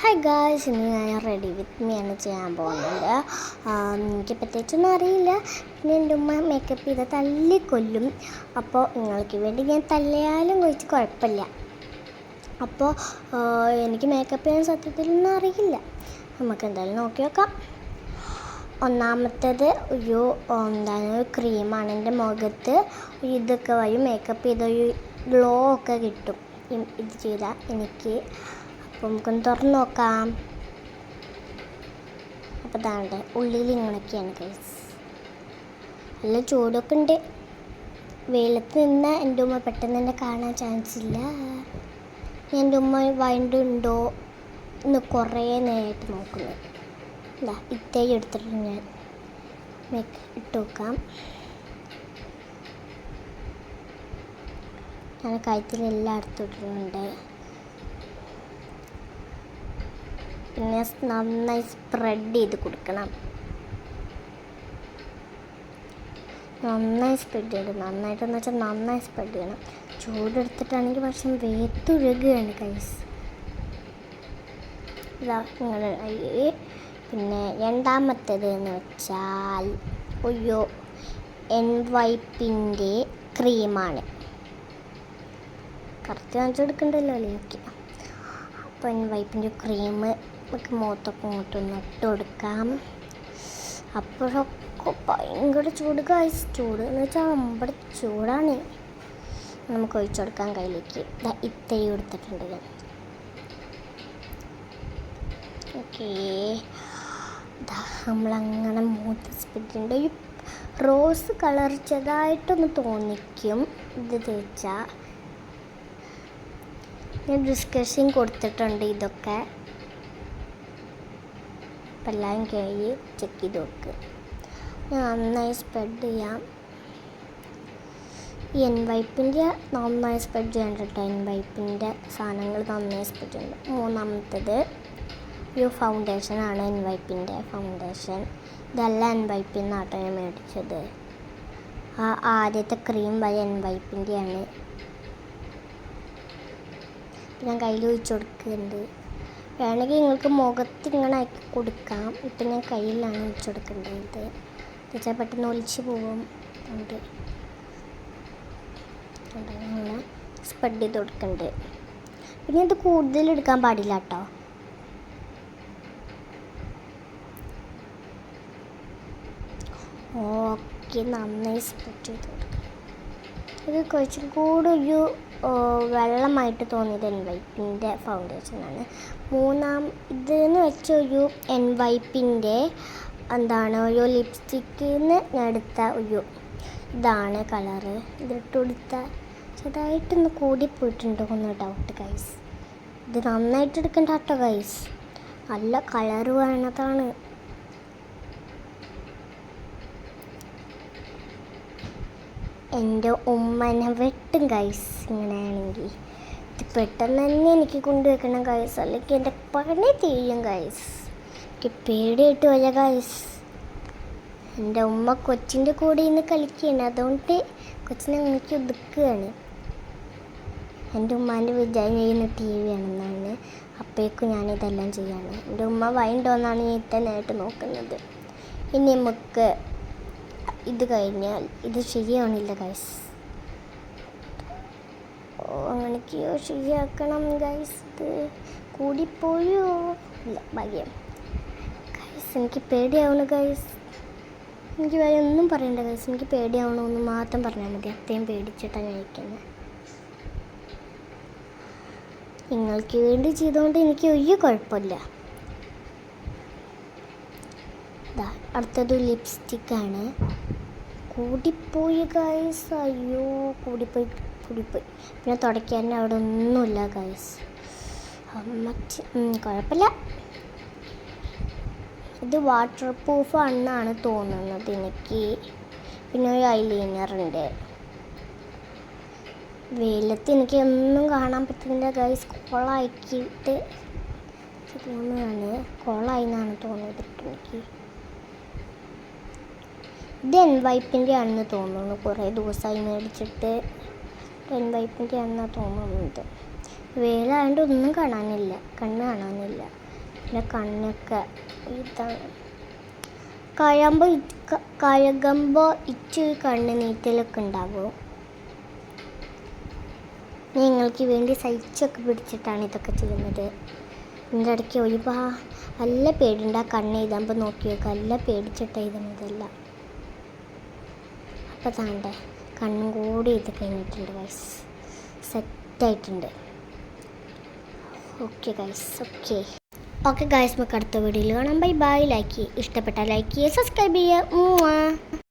Hi guys ഇന്ന് ഞാൻ ready with me ആണ് ചെയ്യാൻ പോകുന്നത്. എനിക്ക് പ്രത്യേകിച്ചൊന്നും അറിയില്ല. പിന്നെ എന്റെ ഉമ്മ മേക്കപ്പ് ചെയ്ത് തല്ലിക്കൊല്ലും അപ്പോൾ നിങ്ങൾക്ക് വേണ്ടി ഞാൻ തല്ലയാലും കഴിച്ച് കുഴപ്പമില്ല. അപ്പോൾ എനിക്ക് മേക്കപ്പ് ചെയ്യാൻ സത്യത്തിലൊന്നും അറിയില്ല. നമുക്ക് എന്തായാലും നോക്കി നോക്കാം. ഒന്നാമത്തേത് ഒരു എന്താണ് ഒരു ക്രീമാണ് എന്റെ മുഖത്ത്. ഇതൊക്കെ വഴി മേക്കപ്പ് ചെയ്ത ഒരു ഗ്ലോ ഒക്കെ കിട്ടും. ഇത് ചെയ്താൽ എനിക്ക് അപ്പോൾ നമുക്കൊന്ന് തുറന്ന് നോക്കാം. അപ്പോൾ ഇതാണ്ട് ഉള്ളിൽ ഇങ്ങനെയൊക്കെയാണ് കൈസ് നല്ല ചൂടൊക്കെ ഉണ്ട്. വെയിലത്ത് നിന്ന് എന്റെ ഉമ്മ പെട്ടെന്ന് തന്നെ കാണാൻ ചാൻസ് ഇല്ല. എന്റെ ഉമ്മ വൈണ്ടുണ്ടോ എന്ന് കുറേ നേരമായിട്ട് നോക്കുന്നു. ഇതാ ഇത്തേക്ക് എടുത്തിട്ട് ഞാൻ. ഇട്ട് നോക്കാം. ഞാൻ കഴുത്തിലെല്ലാം എടുത്തിട്ടുണ്ട് പിന്നെ നന്നായി സ്പ്രെഡ് ചെയ്ത് കൊടുക്കണം. നന്നായി സ്പ്രെഡ് ചെയ്യണം നന്നായിട്ടെന്ന് വെച്ചാൽ നന്നായി സ്പ്രെഡ് ചെയ്യണം. ചൂടെടുത്തിട്ടാണെങ്കിൽ പക്ഷെ വേത്തുരുകയാണ് കൈസ് കയ്യിൽ പിന്നെ രണ്ടാമത്തേത് എന്ന് വെച്ചാൽ ഒയ്യോ എൻ വൈപ്പിന്റെ ക്രീമാണ് കറക്റ്റ് കാണിച്ചു കൊടുക്കണ്ടല്ലോ ഓക്കെ അപ്പോൾ എൻ വൈപ്പിന്റെ ക്രീം നമുക്ക് മുഖത്തൊക്കെ ഇങ്ങോട്ടൊന്ന് ഇട്ട് കൊടുക്കാം. അപ്പോഴൊക്കെ ഭയങ്കര ചൂട് കായ്സ് ചൂട് എന്ന് വെച്ചാൽ നമ്മുടെ ചൂടാണ്. നമുക്ക് ഒഴിച്ചു കൊടുക്കാൻ കയ്യിലേക്ക്. ദാ കൊടുത്തിട്ടുണ്ട് ഞാൻ ഓക്കേ. നമ്മളങ്ങനെ മൂത്ത് സ്പിറ്റുണ്ട് ഈ റോസ് കളർ ചെറുതായിട്ടൊന്ന് തോന്നിക്കും. ഇത് തേച്ചാൽ ഞാൻ ഡിസ്കഷൻ കൊടുത്തിട്ടുണ്ട് ഇതൊക്കെ. അപ്പം എല്ലാം കഴുകി ചെക്ക് ചെയ്ത് വെക്കുക നന്നായി സ്പ്രെഡ് ചെയ്യാം. ഈ എൻ വൈപ്പിന്റെ നന്നായി സ്പ്രെഡ് ചെയ്യാൻ കേട്ടോ എൻ വൈപ്പിന്റെ സാധനങ്ങൾ നന്നായി സ്പ്രെഡ് ചെയ്യുന്നുണ്ട് മൂന്നാമത്തത് ഒരു ഫൗണ്ടേഷനാണ് എൻ വൈപ്പിന്റെ ഫൗണ്ടേഷൻ ഇതല്ല എൻ വൈപ്പിൽ നിന്നാട്ടോ ഞാൻ മേടിച്ചത്. ആ ആദ്യത്തെ ക്രീം വഴി എൻ വൈപ്പിന്റെയാണ് ഞാൻ കയ്യിൽ ഒഴിച്ചു കൊടുക്കുന്നുണ്ട്. വേണമെങ്കിൽ നിങ്ങൾക്ക് മുഖത്ത് ഇങ്ങനെ ആക്കി കൊടുക്കാം. ഇപ്പം ഞാൻ കയ്യിലാണ് ഒഴിച്ചു കൊടുക്കേണ്ടത്. എന്നുവെച്ചാൽ പെട്ടെന്ന് ഒലിച്ച് പോകും. അതുകൊണ്ട് അങ്ങനെ സ്പ്രെഡ് ചെയ്ത് കൊടുക്കുന്നുണ്ട് പിന്നെ ഇത് കൂടുതൽ എടുക്കാൻ പാടില്ല കേട്ടോ. ഓക്കെ നന്നായി സ്പ്രെഡ് ചെയ്ത് കൊടുക്കുക ഇത് കുറച്ചും കൂടെ ഒരു വെള്ളമായിട്ട് തോന്നിയത് എൻ ഫൗണ്ടേഷൻ ഫൗണ്ടേഷനാണ് മൂന്നാം ഇതെന്ന് വെച്ച ഒരു എൻ വൈപ്പിന്റെ എന്താണ് ഒരു ഞാൻ എടുത്ത ഒരു ഇതാണ് കളറ് ഇതിട്ട് കൊടുത്ത ചെറുതായിട്ടൊന്ന് കൂടിപ്പോയിട്ടുണ്ടോ ഒന്ന് ഡൗട്ട് ഗൈസ് ഇത് നന്നായിട്ട് എടുക്കണ്ട കേട്ടോ ഗൈസ് നല്ല കളറ് വേണതാണ്. എന്റെ ഉമ്മനെ വെട്ടും കൈസ് ഇങ്ങനെയാണെങ്കിൽ. ഇത് പെട്ടെന്ന് തന്നെ എനിക്ക് കൊണ്ടുവെക്കണം കൈസ് അല്ലെങ്കിൽ എന്റെ പണി തീയും കൈസ് എനിക്ക് പേടിയായിട്ട് വല്ല കൈസ് എന്റെ ഉമ്മ കൊച്ചിന്റെ കൂടെ ഇന്ന് കളിക്കുകയാണ്. അതുകൊണ്ട് കൊച്ചിനെ എനിക്ക് ഒതുക്കുകയാണ്. എന്റെ ഉമ്മാന്റെ വിചാരം ചെയ്യുന്ന ടി വി ആണെന്നാണ് അപ്പോഴേക്കും ഞാനിതെല്ലാം ചെയ്യാണ്. എന്റെ ഉമ്മ വൈൻഡോന്നാണ് ഞാൻ ഇത്തനായിട്ട് നോക്കുന്നത്. ഇനി നമുക്ക് ഇത് കഴിഞ്ഞാൽ ഇത് ശരിയാവണില്ല ഗൈസ് ഓ അങ്ങനെയൊക്കെയോ ശരിയാക്കണം ഗൈസ് ഇത് കൂടിപ്പോയോ? ഇല്ല ഭാഗ്യം. ഗൈസ് എനിക്ക് പേടിയാവണു ഗൈസ് എനിക്ക് വേറെ ഒന്നും പറയണ്ട ഗൈസ് എനിക്ക് പേടിയാവണമെന്ന് മാത്രം പറഞ്ഞാൽ മതി. അത്രയും പേടിച്ചിട്ടാണ് ഞാൻ ഇരിക്കുന്നത് നിങ്ങൾക്ക് വേണ്ടി ചെയ്തുകൊണ്ട് എനിക്ക് ഒരു കുഴപ്പമില്ല. അടുത്തത് ലിപ്സ്റ്റിക്കാണ് കൂടിപ്പോയി ഗൈസ് അയ്യോ കൂടിപ്പോയി കൂടിപ്പോയി. പിന്നെ തുടയ്ക്കാൻ അവിടെ ഒന്നുമില്ല ഗൈസ് ഉം, കുഴപ്പമില്ല. ഇത് വാട്ടർ പ്രൂഫ് ആണെന്നാണ് തോന്നുന്നത് എനിക്ക്. പിന്നെ ഒരു ഐലൈനർ ഉണ്ട്. വെയിലത്ത് എനിക്ക് ഒന്നും കാണാൻ പറ്റുന്നില്ല ഗൈസ് കോളാക്കിയിട്ട്. തോന്നുകയാണ് കോളായി എന്നാണ് തോന്നുന്നത് എനിക്ക്. ഇത് എൻ വൈപ്പിന്റെ ആണെന്ന് തോന്നുന്നു. കുറേ ദിവസമായി മേടിച്ചിട്ട് എൻ വൈപ്പിന്റെ ആണെന്നാണ് തോന്നുന്നത് വെയിലായതുകൊണ്ട് ഒന്നും കാണാനില്ല. കണ്ണ് കാണാനില്ല. പിന്നെ കണ്ണൊക്കെ ഇതാണ്. കഴമ്പോൾ കഴുകുമ്പോൾ ഇച്ചിരി കണ്ണ് നീറ്റലൊക്കെ ഉണ്ടാവും. നിങ്ങൾക്ക് വേണ്ടി സഹിച്ചൊക്കെ പിടിച്ചിട്ടാണ് ഇതൊക്കെ ചെയ്യുന്നത്. ഇതിന്റെ ഇടയ്ക്ക് ഒരുപാട് നല്ല പേടിയുണ്ട്. ആ കണ്ണ് എഴുതാമ്പോൾ നോക്കി വെക്കുക നല്ല പേടിച്ചിട്ട് എഴുതുന്നതല്ല അപ്പോൾ താണ്ടെ കണ്ണും കൂടി ഇത് കഴിഞ്ഞിട്ടുണ്ട് ഗൈസ് സെറ്റായിട്ടുണ്ട് okay guys okay okay guys നമുക്ക് അടുത്ത വീഡിയോയിൽ കാണാം. ബൈ ബൈ ലൈക്ക് ഇഷ്ടപ്പെട്ടാൽ ലൈക്ക് ചെയ്യുക സബ്സ്ക്രൈബ് ചെയ്യുക.